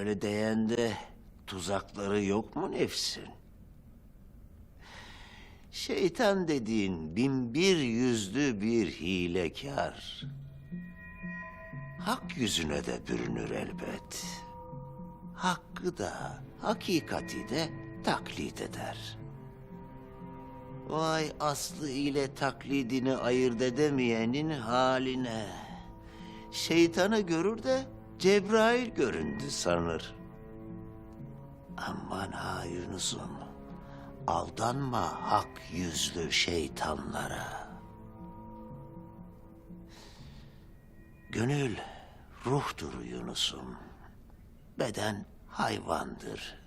Öyle deyende tuzakları yok mu nefsin? Şeytan dediğin bin bir yüzlü bir hilekar. Hak yüzüne de bürünür elbet. Hakkı da, hakikati de taklit eder. Vay aslı ile taklidini ayırt edemeyenin haline. Şeytanı görür de Cebrail göründü sanır. Aman ha Yunus'um, aldanma hak yüzlü şeytanlara. Gönül ruhtur Yunus'um, beden hayvandır.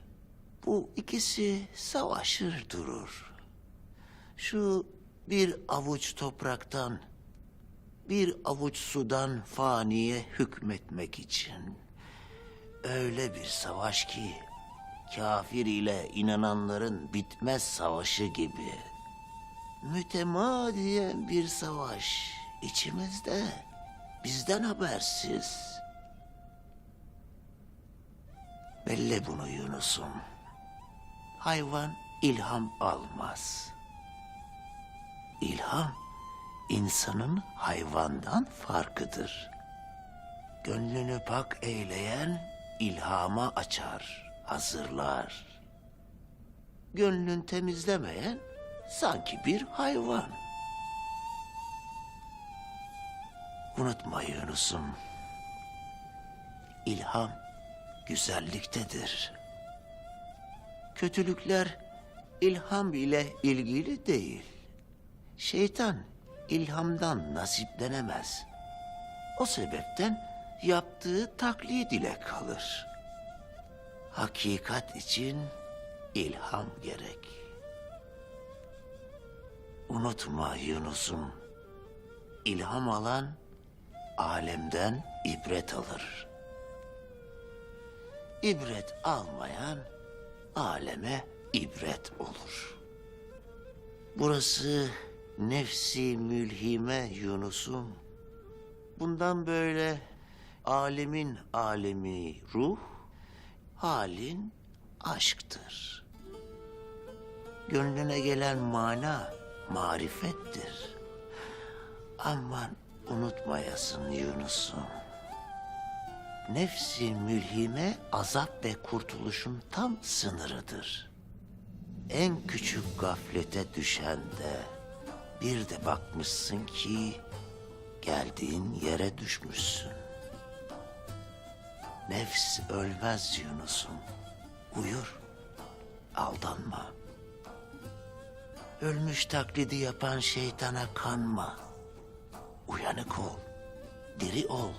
Bu ikisi savaşır durur. Şu bir avuç topraktan, bir avuç sudan faniye hükmetmek için öyle bir savaş ki kafir ile inananların bitmez savaşı gibi mütemadiyen bir savaş içimizde bizden habersiz. Belli bunu Yunus'um. Hayvan ilham almaz. İlham insanın hayvandan farkıdır. Gönlünü pak eyleyen ilhama açar, hazırlar. Gönlün temizlemeyen sanki bir hayvan. Unutma Yunus'um. İlham güzelliktedir. Kötülükler ilham ile ilgili değil. Şeytan ilhamdan nasiplenemez. O sebepten yaptığı taklid ile kalır. Hakikat için ilham gerek. Unutma Yunus'um. İlham alan alemden ibret alır. İbret almayan aleme ibret olur. Burası nefsi mülhime Yunus'um. Bundan böyle alemin alemi ruh, halin aşktır. Gönlüne gelen mana marifettir. Aman unutmayasın Yunus'um. Nefsi mülhime azap ve kurtuluşun tam sınırıdır. En küçük gaflete düşen de bir de bakmışsın ki geldiğin yere düşmüşsün. Nefs ölmez Yunus'um. Uyur, aldanma. Ölmüş taklidi yapan şeytana kanma. Uyanık ol, diri ol.